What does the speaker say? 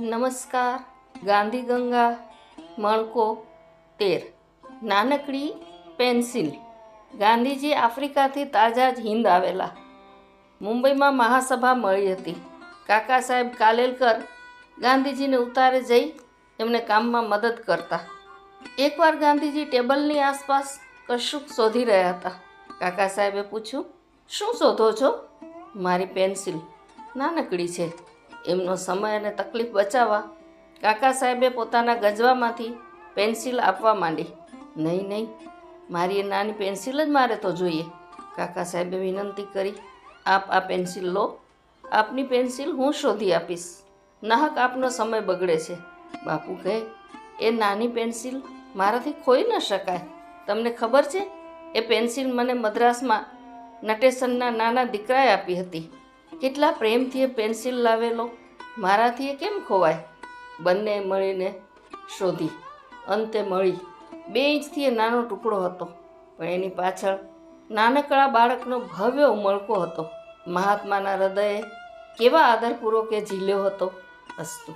નમસ્કાર, ગાંધી ગંગા, મણકો, તેર. નાનકડી પેન્સિલ. ગાંધીજી આફ્રિકાથી તાજા જ હિંદ આવેલા. મુંબઈમાં મહાસભા મળી હતી. કાકા સાહેબ કાલેલકર ગાંધીજીને ઉતારે જઈ એમને કામમાં મદદ કરતા. એકવાર ગાંધીજી ટેબલની આસપાસ કશુંક શોધી રહ્યા હતા. કાકા સાહેબે પૂછ્યું, શું શોધો છો? મારી પેન્સિલ. નાનકડી છે. એમનો સમય અને તકલીફ બચાવવા કાકા સાહેબે પોતાના ગજવામાંથી પેન્સિલ આપવા માંડી. નહીં નહીં, મારી એ નાની પેન્સિલ જ મારે તો જોઈએ. કાકા સાહેબે વિનંતી કરી, આપ આ પેન્સિલ લો, આપની પેન્સિલ હું શોધી આપીશ. નાહક આપનો સમય બગડે છે. બાપુ કહે, એ નાની પેન્સિલ મારાથી ખોઈ ન શકાય. તમને ખબર છે, એ પેન્સિલ મને મદ્રાસમાં નટેશનના નાના દીકરાએ આપી હતી. કેટલા પ્રેમથી એ પેન્સિલ લાવેલો? મારાથી એ કેમ ખોવાય? બંને મળીને શોધી. અંતે મળી. બે ઇંચથી એ નાનો ટુકડો હતો, પણ એની પાછળ નાનકડા બાળકનો ભવ્ય ઉમળકો હતો. મહાત્માના હૃદયે કેવા આદરપૂર્વક એ ઝીલ્યો હતો અસ્તુ.